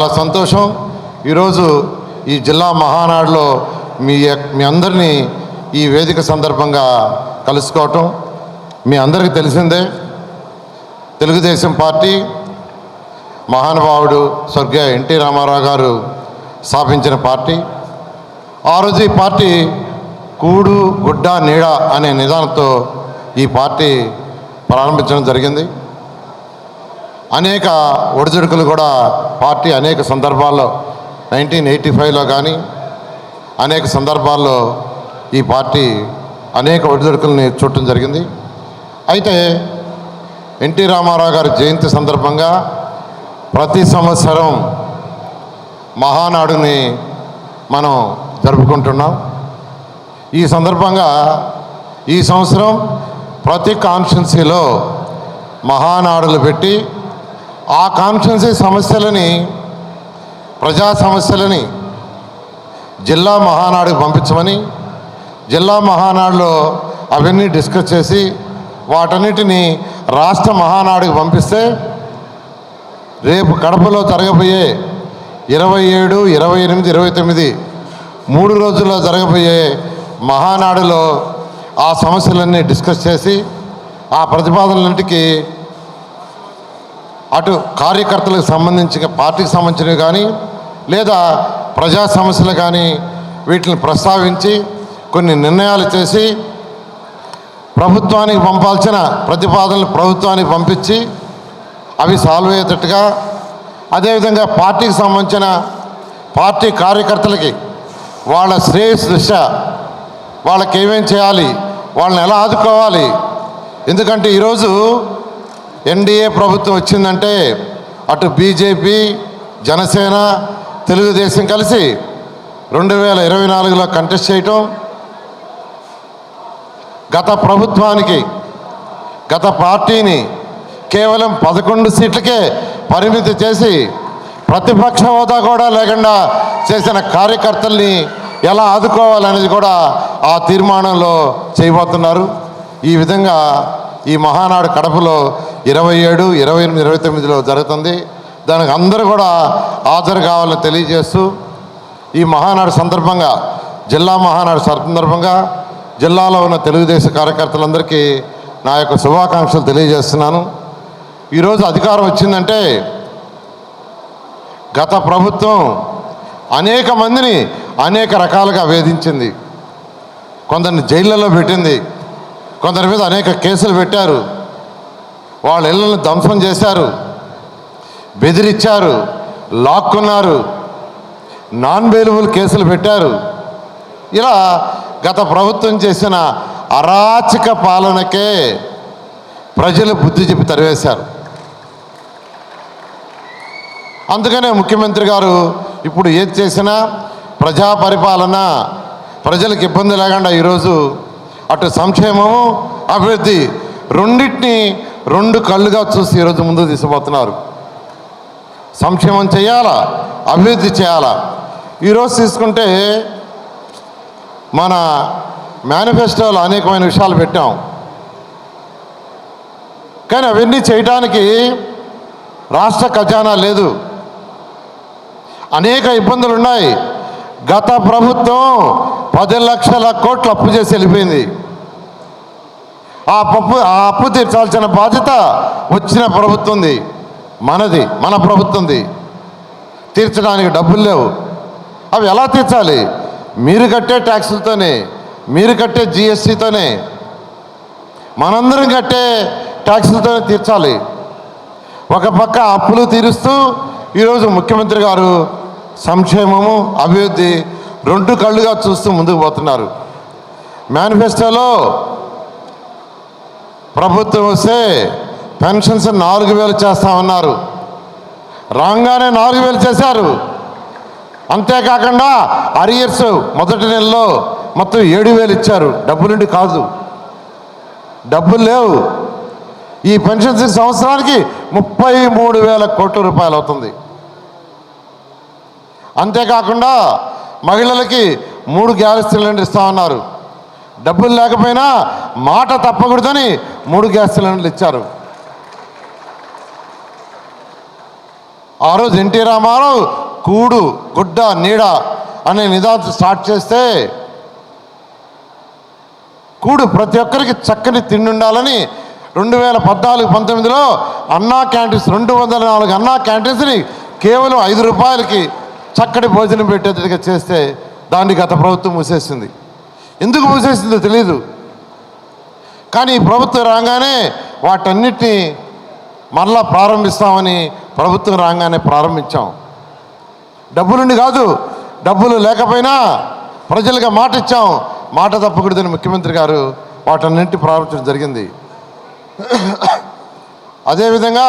చాలా సంతోషం. ఈరోజు ఈ జిల్లా మహానాడులో మీ మీ అందరినీ ఈ వేదిక సందర్భంగా కలుసుకోవటం మీ అందరికీ తెలిసిందే. తెలుగుదేశం పార్టీ మహానుభావుడు స్వర్గీయ ఎన్టీ రామారావు గారు స్థాపించిన పార్టీ. ఆ రోజు ఈ పార్టీ కూడు గుడ్డ నీడ అనే నిదానంతో ఈ పార్టీ ప్రారంభించడం జరిగింది. అనేక ఒడిదుడుకులు కూడా పార్టీ అనేక సందర్భాల్లో నైన్టీన్ ఎయిటీ ఫైవ్లో కానీ అనేక సందర్భాల్లో ఈ పార్టీ అనేక ఒడిదుడుకుల్ని చూడటం జరిగింది. అయితే ఎన్టీ రామారావు గారి జయంతి సందర్భంగా ప్రతి సంవత్సరం మహానాడుని మనం జరుపుకుంటున్నాం. ఈ సందర్భంగా ఈ సంవత్సరం ప్రతి కాన్స్టిట్యున్సీలో మహానాడులు పెట్టి ఆ కాన్స్టిట్యున్సీ సమస్యలని ప్రజా సమస్యలని జిల్లా మహానాడుకు పంపించమని జిల్లా మహానాడులో అవన్నీ డిస్కస్ చేసి వాటన్నిటిని రాష్ట్ర మహానాడుకు పంపిస్తే రేపు కడపలో జరగబోయే ఇరవై ఏడు ఇరవై ఎనిమిది ఇరవై తొమ్మిది మూడు రోజుల్లో జరగబోయే మహానాడులో ఆ సమస్యలన్నీ డిస్కస్ చేసి ఆ ప్రతిపాదనలన్నింటికి అటు కార్యకర్తలకు సంబంధించిన పార్టీకి సంబంధించినవి కానీ లేదా ప్రజా సమస్యలు కానీ వీటిని ప్రస్తావించి కొన్ని నిర్ణయాలు చేసి ప్రభుత్వానికి పంపాల్సిన ప్రతిపాదనలు ప్రభుత్వానికి పంపించి అవి సాల్వ్ అయ్యేటట్టుగా అదేవిధంగా పార్టీకి సంబంధించిన పార్టీ కార్యకర్తలకి వాళ్ళ శ్రేయస్ దృష్ట్యా వాళ్ళకి ఏమేం చేయాలి వాళ్ళని ఎలా ఆదుకోవాలి. ఎందుకంటే ఈరోజు ఎన్డీఏ ప్రభుత్వం వచ్చిందంటే అటు బీజేపీ జనసేన తెలుగుదేశం కలిసి రెండు వేల ఇరవై నాలుగులో కంటెస్ట్ చేయటం గత ప్రభుత్వానికి గత పార్టీని కేవలం పదకొండు సీట్లకే పరిమితి చేసి ప్రతిపక్ష హోదా కూడా లేకుండా చేసిన కార్యకర్తల్ని ఎలా ఆదుకోవాలనేది కూడా ఆ తీర్మానంలో చేయబోతున్నారు. ఈ విధంగా ఈ మహానాడు కడపలో ఇరవై ఏడు ఇరవై ఎనిమిది ఇరవై తొమ్మిదిలో జరుగుతుంది. దానికి అందరూ కూడా హాజరు కావాలని తెలియజేస్తూ ఈ మహానాడు సందర్భంగా జిల్లా మహానాడు సందర్భంగా జిల్లాలో ఉన్న తెలుగుదేశం కార్యకర్తలందరికీ నా యొక్క శుభాకాంక్షలు తెలియజేస్తున్నాను. ఈరోజు అధికారం వచ్చిందంటే గత ప్రభుత్వం అనేక మందిని అనేక రకాలుగా వేధించింది. కొందరిని జైళ్ళలో పెట్టింది. కొందరి మీద అనేక కేసులు పెట్టారు. వాళ్ళ ఇళ్ళని ధ్వంసం చేశారు. బెదిరించారు. లాక్కున్నారు. నాన్ బెయిలబుల్ కేసులు పెట్టారు. ఇలా గత ప్రభుత్వం చేసిన అరాచక పాలనకే ప్రజలు బుద్ధి చెప్పి తరివేశారు. అందుకనే ముఖ్యమంత్రి గారు ఇప్పుడు ఏది చేసినా ప్రజా పరిపాలన ప్రజలకు ఇబ్బంది లేకుండా ఈరోజు అటు సంక్షేమము అభివృద్ధి రెండింటిని రెండు కళ్ళుగా చూసి ఈరోజు ముందు తీసుకుపోతున్నారు. సంక్షేమం చేయాలా? అభివృద్ధి చేయాలా? ఈరోజు తీసుకుంటే మన మేనిఫెస్టోలో అనేకమైన విషయాలు పెట్టాం. కానీ అవన్నీ చేయటానికి రాష్ట్ర ఖజానా లేదు. అనేక ఇబ్బందులు ఉన్నాయి గత ప్రభుత్వం పది లక్షల కోట్లు అప్పు చేసి వెళ్ళిపోయింది. ఆ పప్పు ఆ అప్పు తీర్చాల్సిన బాధ్యత వచ్చిన ప్రభుత్వంది. మనది మన ప్రభుత్వంది. తీర్చడానికి డబ్బులు లేవు. అవి ఎలా తీర్చాలి? మీరు కట్టే ట్యాక్సులతోనే మీరు కట్టే జిఎస్టీతోనే మనందరం కట్టే ట్యాక్సులతోనే తీర్చాలి. ఒక పక్క అప్పులు తీరుస్తూ ఈరోజు ముఖ్యమంత్రి గారు సంక్షేమము అభివృద్ధి రెండు కళ్ళుగా చూస్తూ ముందుకు పోతున్నారు. మేనిఫెస్టోలో ప్రభుత్వం వస్తే పెన్షన్స్ నాలుగు వేలు చేస్తామన్నారు. రాగానే నాలుగు వేలు చేశారు. అంతేకాకుండా అరియర్స్ మొదటి నెలలో మొత్తం ఏడు వేలు ఇచ్చారు. డబ్బులుండి కాదు. డబ్బులు లేవు. ఈ పెన్షన్స్ సంవత్సరానికి ముప్పై మూడు వేల కోట్ల రూపాయలు అవుతుంది. అంతేకాకుండా మహిళలకి మూడు గ్యాస్ సిలిండర్ ఇస్తామన్నారు డబ్బులు లేకపోయినా మాట తప్పకూడదని మూడు గ్యాస్ సిలిండర్లు ఇచ్చారు. ఆ రోజు ఎన్టీ రామారావు కూడు గుడ్డ నీడ అనే నిదానం స్టార్ట్ చేస్తే కూడు ప్రతి ఒక్కరికి చక్కని తిండి ఉండాలని రెండు వేల పద్నాలుగు పంతొమ్మిదిలో అన్నా క్యాంటీన్స్ రెండు వందల నాలుగు అన్నా క్యాంటీన్స్ని కేవలం ఐదు రూపాయలకి చక్కటి భోజనం పెట్టేట్టుగా చేస్తే దాన్ని గత ప్రభుత్వం మూసేసింది. ఎందుకు మూసేసిందో తెలియదు కానీ ఈ ప్రభుత్వం రాగానే వాటన్నిటినీ మరలా ప్రారంభిస్తామని ప్రభుత్వం రాగానే ప్రారంభించాం. డబ్బులుండి కాదు డబ్బులు లేకపోయినా ప్రజలుగా మాట ఇచ్చాం. మాట తప్పకూడదని ముఖ్యమంత్రి గారు వాటన్నింటి ప్రారంభించడం జరిగింది. అదేవిధంగా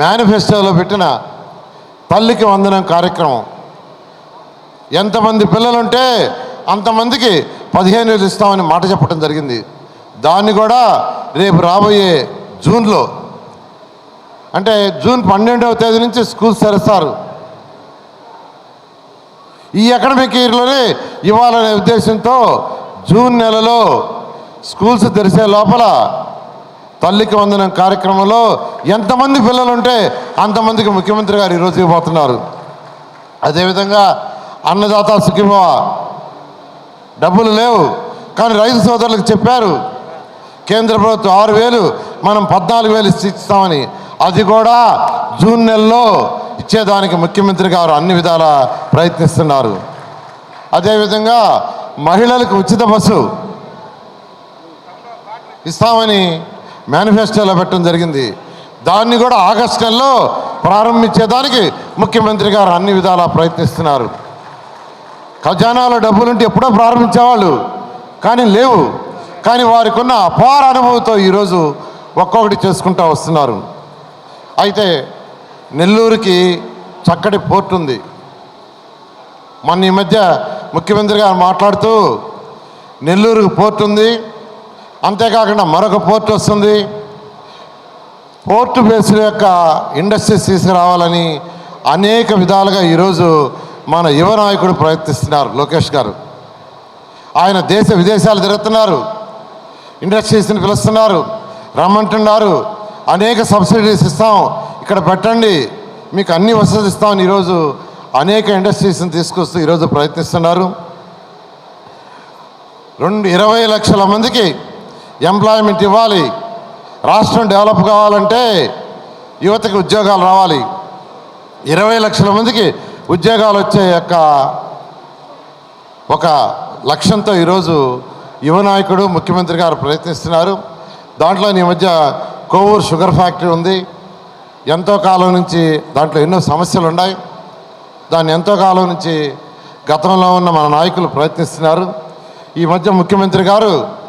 మేనిఫెస్టోలో పెట్టిన తల్లికి వందనం కార్యక్రమం. ఎంతమంది పిల్లలుంటే అంతమందికి పదిహేను వేలు ఇస్తామని మాట చెప్పడం జరిగింది. దాన్ని కూడా రేపు రాబోయే జూన్లో అంటే జూన్ పన్నెండవ తేదీ నుంచి స్కూల్స్ తెరుస్తారు. ఈ అకాడమిక్ ఇయర్లోనే ఇవ్వాలనే ఉద్దేశంతో జూన్ నెలలో స్కూల్స్ తెరిసే లోపల తల్లికి వందనం కార్యక్రమంలో ఎంతమంది పిల్లలు ఉంటే అంతమందికి ముఖ్యమంత్రి గారు ఈరోజు ఇవ్వబోతున్నారు. అదేవిధంగా అన్నదాత సుఖీభవ డబ్బులు లేవు కానీ రైతు సోదరులకు చెప్పారు కేంద్ర ప్రభుత్వం ఆరు వేలు మనం పద్నాలుగు వేలు ఇస్తామని. అది కూడా జూన్ నెలలో ఇచ్చేదానికి ముఖ్యమంత్రి గారు అన్ని విధాల ప్రయత్నిస్తున్నారు. అదేవిధంగా మహిళలకు ఉచిత బస్సు ఇస్తామని మేనిఫెస్టోలో పెట్టడం జరిగింది. దాన్ని కూడా ఆగస్టు నెలలో ప్రారంభించేదానికి ముఖ్యమంత్రి గారు అన్ని విధాలా ప్రయత్నిస్తున్నారు. ఖజానాలో డబ్బులుంటే ఎప్పుడో ప్రారంభించేవాళ్ళు. కానీ లేవు. కానీ వారికి ఉన్న అపార అనుభవంతో ఈరోజు ఒక్కొక్కటి చేసుకుంటూ వస్తున్నారు. అయితే నెల్లూరుకి చక్కటి పోర్ట్ ఉంది. మొన్న ఈ మధ్య ముఖ్యమంత్రి గారు మాట్లాడుతూ నెల్లూరుకు పోర్ట్ ఉంది. అంతేకాకుండా మరొక పోర్ట్ వస్తుంది. పోర్టు బేస్డ్ యొక్క ఇండస్ట్రీస్ తీసుకురావాలని అనేక విధాలుగా ఈరోజు మన యువ నాయకుడు ప్రయత్నిస్తున్నారు లోకేష్ గారు. ఆయన దేశ విదేశాలు తిరుగుతున్నారు. ఇండస్ట్రీస్ని పిలుస్తున్నారు. రమ్మంటున్నారు. అనేక సబ్సిడీస్ ఇస్తాం. ఇక్కడ పెట్టండి. మీకు అన్ని వసతులు ఇస్తామని ఈరోజు అనేక ఇండస్ట్రీస్ని తీసుకొస్తూ ఈరోజు ప్రయత్నిస్తున్నారు. రెండు ఇరవై లక్షల మందికి ఎంప్లాయ్మెంట్ ఇవ్వాలి. రాష్ట్రం డెవలప్ కావాలంటే యువతకి ఉద్యోగాలు రావాలి. ఇరవై లక్షల మందికి ఉద్యోగాలు వచ్చే యొక్క ఒక లక్ష్యంతో ఈరోజు యువ నాయకుడు ముఖ్యమంత్రి గారు ప్రయత్నిస్తున్నారు. దాంట్లో ఈ మధ్య కోవూరు షుగర్ ఫ్యాక్టరీ ఉంది. ఎంతో కాలం నుంచి దాంట్లో ఎన్నో సమస్యలు ఉన్నాయి. దాన్ని ఎంతో కాలం నుంచి గతంలో ఉన్న మన నాయకులు ప్రయత్నిస్తున్నారు. ఈ మధ్య ముఖ్యమంత్రి గారు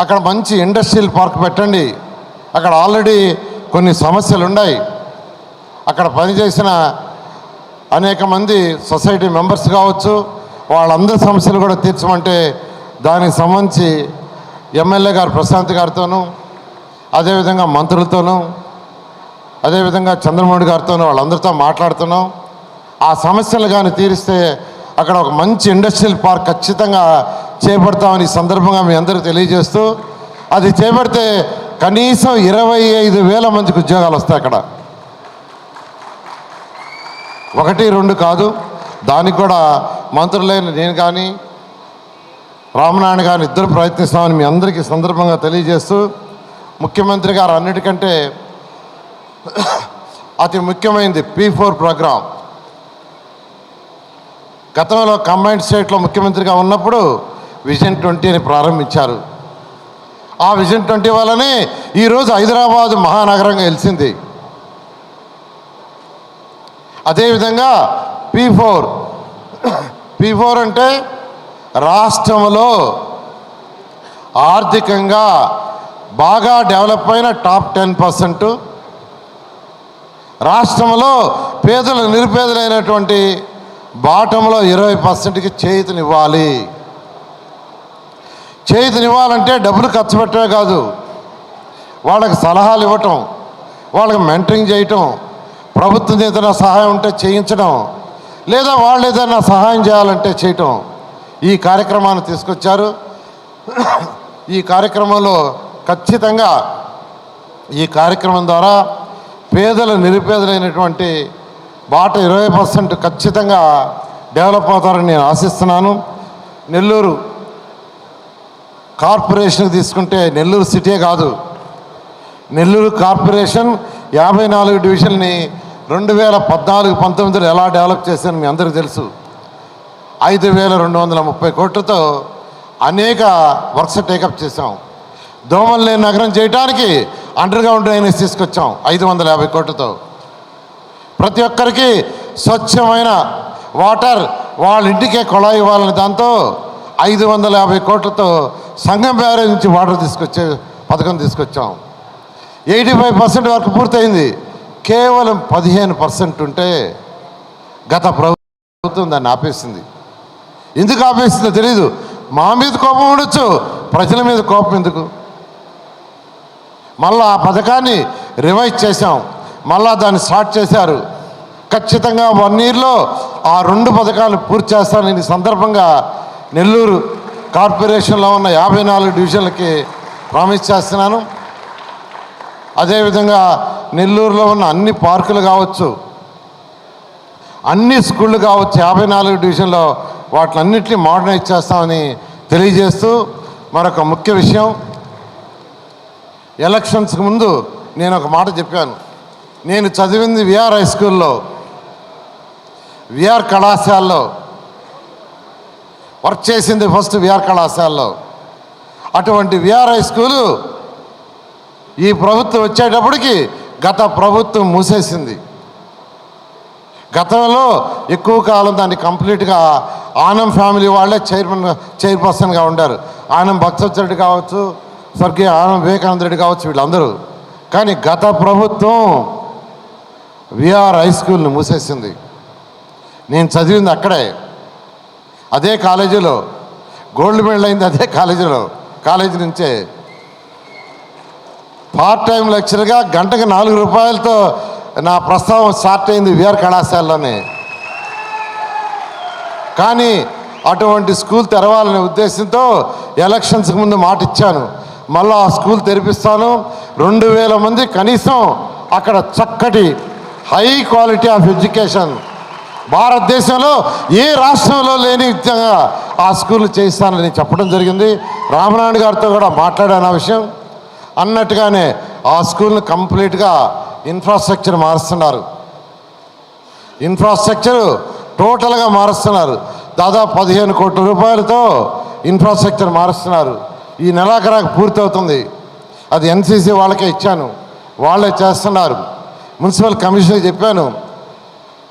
అక్కడ మంచి ఇండస్ట్రియల్ పార్క్ పెట్టండి. అక్కడ ఆల్రెడీ కొన్ని సమస్యలు ఉన్నాయి. అక్కడ పనిచేసిన అనేక మంది సొసైటీ మెంబర్స్ కావచ్చు వాళ్ళందరి సమస్యలు కూడా తీర్చమంటే దానికి సంబంధించి ఎమ్మెల్యే గారు ప్రశాంత్ గారితోనూ అదేవిధంగా మంత్రులతోనూ అదేవిధంగా చంద్రమోహన్ గారితోనూ వాళ్ళందరితో మాట్లాడుతున్నాం. ఆ సమస్యలు కానీ తీరిస్తే అక్కడ ఒక మంచి ఇండస్ట్రియల్ పార్క్ ఖచ్చితంగా చేపడతామని ఈ సందర్భంగా మీ అందరికీ తెలియజేస్తూ అది చేపడితే కనీసం ఇరవై ఐదు వేల మందికి ఉద్యోగాలు వస్తాయి అక్కడ. ఒకటి రెండు కాదు దానికి కూడా మంత్రులైన నేను కానీ రామనారాయణ గారిని ఇద్దరు ప్రయత్నిస్తామని మీ అందరికీ సందర్భంగా తెలియజేస్తూ ముఖ్యమంత్రి గారు అన్నిటికంటే అతి ముఖ్యమైనది పీ ఫోర్ ప్రోగ్రాం గతంలో కంబైన్డ్ స్టేట్లో ముఖ్యమంత్రిగా ఉన్నప్పుడు విజన్ ట్వంటీని ప్రారంభించారు. ఆ విజన్ ట్వంటీ వల్లనే ఈరోజు హైదరాబాద్ మహానగరంగా వెలిసింది. అదేవిధంగా పీ ఫోర్ పీ ఫోర్ అంటే రాష్ట్రంలో ఆర్థికంగా బాగా డెవలప్ అయిన టాప్ టెన్ పర్సెంట్. రాష్ట్రంలో పేదలు నిరుపేదలైనటువంటి బాటంలో ఇరవై పర్సెంట్కి చేతినివ్వాలి చేతినివ్వాలంటే డబ్బులు ఖర్చు పెట్టమే కాదు. వాళ్ళకి సలహాలు ఇవ్వటం వాళ్ళకి మెంటరింగ్ చేయటం ప్రభుత్వం ఏదైనా సహాయం ఉంటే చేయించడం లేదా వాళ్ళు ఏదైనా సహాయం చేయాలంటే చేయటం ఈ కార్యక్రమాన్ని తీసుకొచ్చారు. ఈ కార్యక్రమంలో ఖచ్చితంగా ఈ కార్యక్రమం ద్వారా పేదల నిరుపేదలైనటువంటి బాట ఇరవై పర్సెంట్ ఖచ్చితంగా డెవలప్ అవుతారని నేను ఆశిస్తున్నాను. నెల్లూరు కార్పొరేషన్ తీసుకుంటే నెల్లూరు సిటీ కాదు. నెల్లూరు కార్పొరేషన్ యాభై నాలుగు డివిజన్ని రెండు వేల పద్నాలుగు పంతొమ్మిదిలో ఎలా డెవలప్ చేశారని మీ అందరికీ తెలుసు. ఐదు వేల రెండు వందల ముప్పై కోట్లతో అనేక వర్క్స్ టేకప్ చేసాం దోమలు లేని నగరం చేయడానికి అండర్గ్రౌండ్ డ్రైనేజ్ తీసుకొచ్చాం ఐదు వందల యాభై కోట్లతో. ప్రతి ఒక్కరికి స్వచ్ఛమైన వాటర్ వాళ్ళ ఇంటికే కొళాయి ఇవ్వాలని దాంతో ఐదు వందల యాభై కోట్లతో సంఘం బ్యారేజ్ నుంచి వాటర్ తీసుకొచ్చే పథకం తీసుకొచ్చాం. ఎయిటీ ఫైవ్ పర్సెంట్ వరకు పూర్తయింది. కేవలం పదిహేను పర్సెంట్ ఉంటే గత ప్రభుత్వం దాన్ని ఆపేసింది. ఎందుకు ఆపేసిందో తెలియదు మా మీద కోపం ఉండొచ్చు ప్రజల మీద కోపం ఎందుకు? మళ్ళా ఆ పథకాన్ని రివైజ్ చేశాం. మళ్ళా దాన్ని స్టార్ట్ చేశారు. ఖచ్చితంగా వన్ ఇయర్లో ఆ రెండు పథకాలు పూర్తి చేస్తానని ఈ సందర్భంగా నెల్లూరు కార్పొరేషన్లో ఉన్న యాభై నాలుగు డివిజన్లకి ప్రామిస్ చేస్తున్నాను. అదేవిధంగా నెల్లూరులో ఉన్న అన్ని పార్కులు కావచ్చు అన్ని స్కూళ్ళు కావచ్చు యాభై నాలుగు డివిజన్లో వాటిలన్నింటినీ మోడర్నైజ్ చేస్తామని తెలియజేస్తూ మరొక ముఖ్య విషయం ఎలక్షన్స్కి ముందు నేను ఒక మాట చెప్పాను. నేను చదివింది విఆర్ హై స్కూల్లో విఆర్ కళాశాలలో వర్క్ చేసింది ఫస్ట్ విఆర్ కళాశాలలో. అటువంటి విఆర్ హై స్కూలు ఈ ప్రభుత్వం వచ్చేటప్పటికి గత ప్రభుత్వం మూసేసింది. గతంలో ఎక్కువ కాలం దాన్ని కంప్లీట్గా ఆనం ఫ్యామిలీ వాళ్ళే చైర్మన్ చైర్పర్సన్గా ఉండారు. ఆనం భక్తరెడ్డి కావచ్చు స్వర్గీయ ఆనం వివేకానంద రెడ్డి కావచ్చు వీళ్ళందరూ. కానీ గత ప్రభుత్వం విఆర్ హై స్కూల్ని మూసేసింది. నేను చదివింది అక్కడే. అదే కాలేజీలో గోల్డ్ మెడల్ అయింది అదే కాలేజీలో. కాలేజీ నుంచే పార్ట్ టైం లెక్చర్గా గంటకు నాలుగు రూపాయలతో నా ప్రస్తావం స్టార్ట్ అయింది విఆర్ కళాశాలలోనే. కానీ అటువంటి స్కూల్ తెరవాలనే ఉద్దేశంతో ఎలక్షన్స్కి ముందు మాట ఇచ్చాను మళ్ళీ ఆ స్కూల్ తెరిపిస్తాను. రెండు వేల మంది కనీసం అక్కడ చక్కటి హై క్వాలిటీ ఆఫ్ ఎడ్యుకేషన్ భారతదేశంలో ఏ రాష్ట్రంలో లేని విధంగా ఆ స్కూల్ చేయిస్తానని చెప్పడం జరిగింది. రామనాయుడు గారితో కూడా మాట్లాడాను ఆ విషయం. అన్నట్టుగానే ఆ స్కూల్ని కంప్లీట్గా ఇన్ఫ్రాస్ట్రక్చర్ మారుస్తున్నారు. ఇన్ఫ్రాస్ట్రక్చర్ టోటల్గా మారుస్తున్నారు. దాదాపు పదిహేను కోట్ల రూపాయలతో ఇన్ఫ్రాస్ట్రక్చర్ మారుస్తున్నారు. ఈ నెలాఖరాకు పూర్తవుతుంది. అది ఎన్సీసీ వాళ్ళకే ఇచ్చాను. వాళ్ళే చేస్తున్నారు. మున్సిపల్ కమిషనర్ చెప్పాను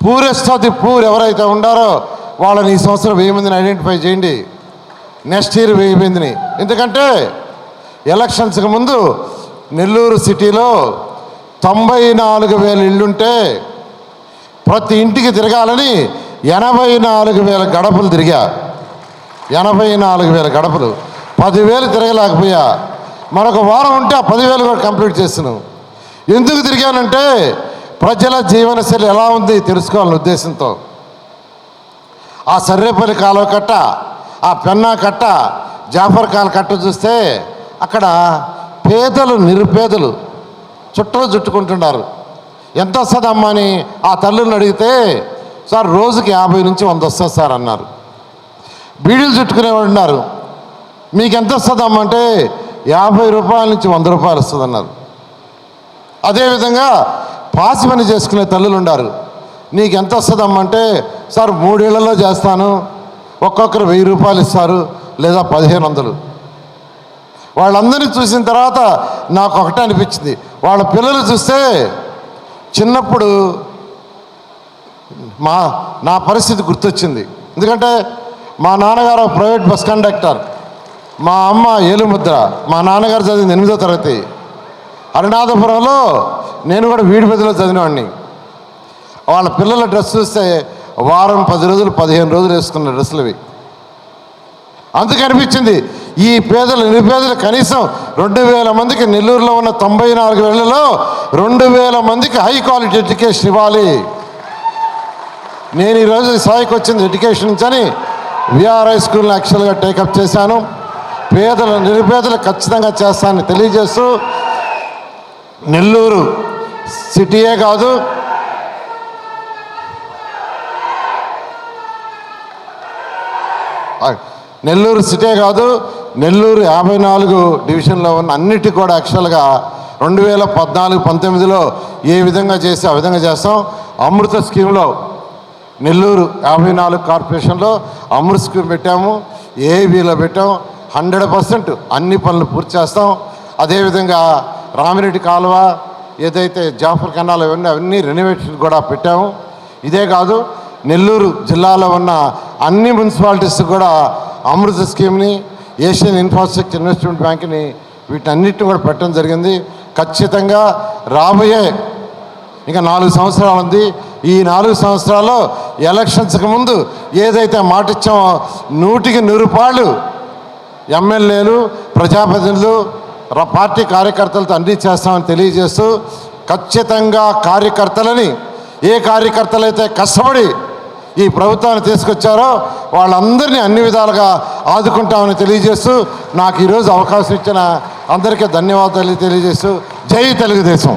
పూరెస్ట్ ఆఫ్ ది పూర్ ఎవరైతే ఉండారో వాళ్ళని ఈ సంవత్సరం వెయ్యి మందిని ఐడెంటిఫై చేయండి. నెక్స్ట్ ఇయర్ వెయ్యి మందిని. ఎందుకంటే ఎలక్షన్స్కి ముందు నెల్లూరు సిటీలో తొంభై నాలుగు వేల ఇళ్ళుంటే ప్రతి ఇంటికి తిరగాలని ఎనభై నాలుగు వేల గడపలు తిరిగా. ఎనభై నాలుగు వేల గడపలు. పదివేలు తిరగలేకపోయా. మరొక వారం ఉంటే ఆ పదివేలు కూడా కంప్లీట్ చేస్తున్నాం. ఎందుకు తిరిగానంటే ప్రజల జీవనశైలి ఎలా ఉంది తెలుసుకోవాలనే ఉద్దేశంతో. ఆ సర్రేపల్లి కాలువ కట్ట ఆ పెన్నా కట్ట జాఫర్ కాల్ కట్ట చూస్తే అక్కడ పేదలు నిరుపేదలు చుట్టలు చుట్టుకుంటున్నారు. ఎంత వస్తుందమ్మా అని ఆ తల్లిని అడిగితే సార్ రోజుకి యాభై నుంచి వంద వస్తుంది సార్ అన్నారు. బీడీలు చుట్టుకునేవాడు ఉన్నారు. మీకు ఎంత వస్తుందమ్మా? అంటే యాభై రూపాయల నుంచి వంద రూపాయలు వస్తుంది అన్నారు అదేవిధంగా పాసి పని చేసుకునే తల్లులు ఉన్నారు నీకు ఎంత వస్తుందమ్మంటే సార్ మూడేళ్ళలో చేస్తాను. ఒక్కొక్కరు వెయ్యి రూపాయలు ఇస్తారు లేదా పదిహేను వందలు. వాళ్ళందరినీ చూసిన తర్వాత నాకు ఒకటే అనిపించింది. వాళ్ళ పిల్లలు చూస్తే చిన్నప్పుడు మా నా పరిస్థితి గుర్తొచ్చింది. ఎందుకంటే మా నాన్నగారు ప్రైవేట్ బస్ కండక్టర్ మా అమ్మ ఏలుముద్ర మా నాన్నగారు చదివింది ఎనిమిదో తరగతి. అరుణాధపురంలో నేను కూడా వీడి పెద్దలో చదివినవాడిని. వాళ్ళ పిల్లల డ్రెస్ చూస్తే వారం పది రోజులు పదిహేను రోజులు వేసుకున్న డ్రెస్సులు ఇవి. అందుకు అనిపించింది ఈ పేదలు నిరుపేదలు కనీసం రెండు వేల మందికి నెల్లూరులో ఉన్న తొంభై నాలుగు వేలలో రెండు వేల మందికి హై క్వాలిటీ ఎడ్యుకేషన్ ఇవ్వాలి. నేను ఈరోజు స్థాయికి వచ్చింది ఎడ్యుకేషన్ నుంచి అని విఆర్ఐ స్కూల్ని యాక్చువల్గా టేకప్ చేశాను. పేదలు నిరుపేదలు ఖచ్చితంగా చేస్తానని తెలియజేస్తూ నెల్లూరు సిటీయే కాదు. నెల్లూరు సిటీ కాదు నెల్లూరు యాభై నాలుగు డివిజన్లో ఉన్న అన్నిటి కూడా యాక్చువల్గా రెండు వేల పద్నాలుగు పంతొమ్మిదిలో ఏ విధంగా చేస్తే ఆ విధంగా చేస్తాం. అమృత స్కీమ్లో నెల్లూరు యాభై నాలుగు కార్పొరేషన్లో అమృత స్కీమ్ పెట్టాము. ఏబీలో పెట్టాము హండ్రెడ్ పర్సెంట్ అన్ని పనులు పూర్తి చేస్తాం. అదేవిధంగా రామిరెడ్డి కాలువ ఏదైతే జాఫర్ కెనాల్ ఇవన్నీ అవన్నీ రెనోవేషన్ కూడా పెట్టాము. ఇదే కాదు నెల్లూరు జిల్లాలో ఉన్న అన్ని మున్సిపాలిటీస్ కూడా అమృత స్కీమ్ని ఏషియన్ ఇన్ఫ్రాస్ట్రక్చర్ ఇన్వెస్ట్మెంట్ బ్యాంక్ని వీటన్నిటిని కూడా పెట్టడం జరిగింది. ఖచ్చితంగా రాబోయే ఇంకా నాలుగు సంవత్సరాలు ఉంది. ఈ నాలుగు సంవత్సరాల్లో ఎలక్షన్స్కి ముందు ఏదైతే మాట ఇచ్చామో నూటికి నూరు పాళ్ళు ఎమ్మెల్యేలు ప్రజాప్రతినిధులు పార్టీ కార్యకర్తలతో అన్ని చేస్తామని తెలియజేస్తూ ఖచ్చితంగా కార్యకర్తలని ఏ కార్యకర్తలైతే కష్టపడి ఈ ప్రభుత్వాన్ని తీసుకొచ్చారో వాళ్ళందరినీ అన్ని విధాలుగా ఆదుకుంటామని తెలియజేస్తూ నాకు ఈరోజు అవకాశం ఇచ్చిన అందరికీ ధన్యవాదాలు తెలియజేస్తూ జై తెలుగుదేశం.